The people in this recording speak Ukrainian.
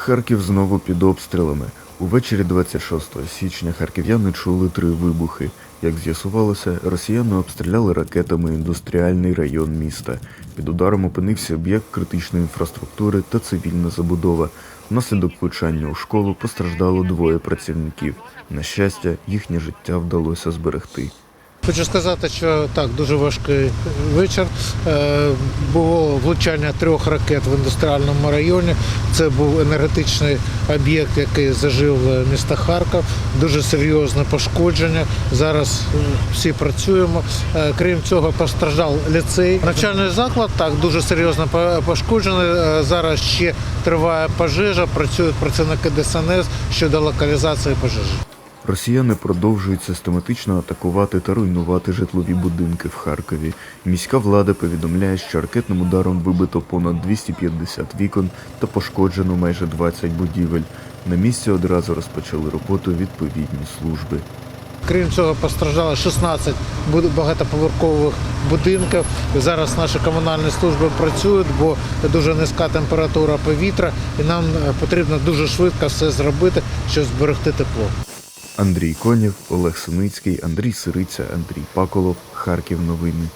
Харків знову під обстрілами. Увечері 26 січня харків'яни чули три вибухи. Як з'ясувалося, росіяни обстріляли ракетами індустріальний район міста. Під ударом опинився об'єкт критичної інфраструктури та цивільна забудова. Внаслідок влучання у школу постраждало двоє працівників. На щастя, їхнє життя вдалося зберегти. Хочу сказати, що так, дуже важкий вечір. Е, Було влучання трьох ракет в індустріальному районі. Це був енергетичний об'єкт, який зажив міста Харків. Дуже серйозне пошкодження. Зараз е, всі працюємо. Е, Крім цього, постраждав ліцей. Навчальний заклад так дуже серйозно пошкоджений. Зараз ще триває пожежа. Працюють працівники ДСНС щодо локалізації пожежі. Росіяни продовжують систематично атакувати та руйнувати житлові будинки в Харкові. Міська влада повідомляє, що ракетним ударом вибито понад 250 вікон та пошкоджено майже 20 будівель. На місці одразу розпочали роботу відповідні служби. Крім цього, постраждало 16 буд- багатоповерхових будинків. Зараз наші комунальні служби працюють, бо дуже низька температура повітря, і нам е, потрібно дуже швидко все зробити, щоб зберегти тепло. Андрій Конєв, Олег Синицький, Андрій Сириця, Андрій Паколов, Харків. Новини.